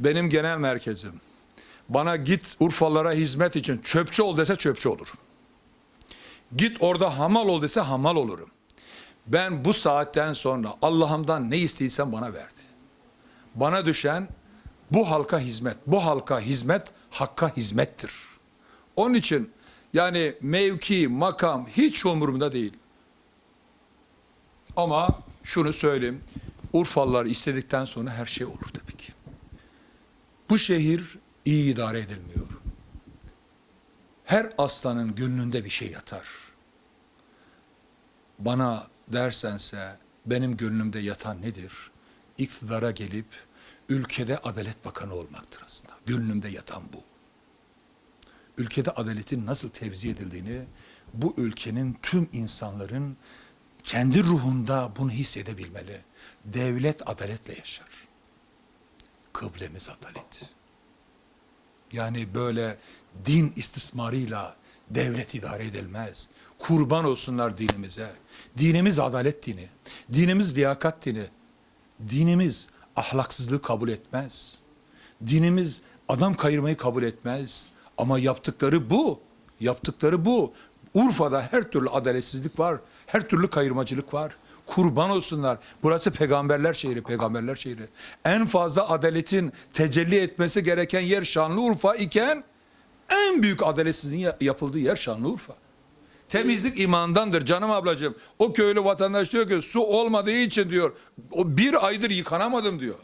benim genel merkezim. Bana git Urfalara hizmet için çöpçü ol dese çöpçü olurum. Git orada hamal ol dese hamal olurum. Ben bu saatten sonra Allah'ımdan ne istiysem bana verdi. Bana düşen bu halka hizmet. Bu halka hizmet hakka hizmettir. Onun için yani mevki, makam hiç umurumda değil. Ama şunu söyleyeyim. Urfalılar istedikten sonra her şey olur ki. Bu şehir iyi idare edilmiyor. Her aslanın gönlünde bir şey yatar. Bana dersense benim gönlümde yatan nedir? İktidara gelip ülkede adalet bakanı olmaktır aslında. Gönlümde yatan bu. Ülkede adaletin nasıl tevzi edildiğini bu ülkenin tüm insanların kendi ruhunda bunu hissedebilmeli. Devlet adaletle yaşar. Kıblemiz adalet. Yani böyle din istismarıyla devlet idare edilmez. Kurban olsunlar dinimize. Dinimiz adalet dini. Dinimiz liyakat dini. Dinimiz ahlaksızlığı kabul etmez. Dinimiz adam kayırmayı kabul etmez. Ama yaptıkları bu. Yaptıkları bu. Urfa'da her türlü adaletsizlik var. Her türlü kayırmacılık var. Kurban olsunlar. Burası peygamberler şehri, peygamberler şehri. En fazla adaletin tecelli etmesi gereken yer Şanlıurfa iken en büyük adaletsizliğin ya- yapıldığı yer Şanlıurfa. Temizlik imandandır canım ablacığım. O köylü vatandaş diyor ki su olmadığı için diyor. Bir aydır yıkanamadım diyor.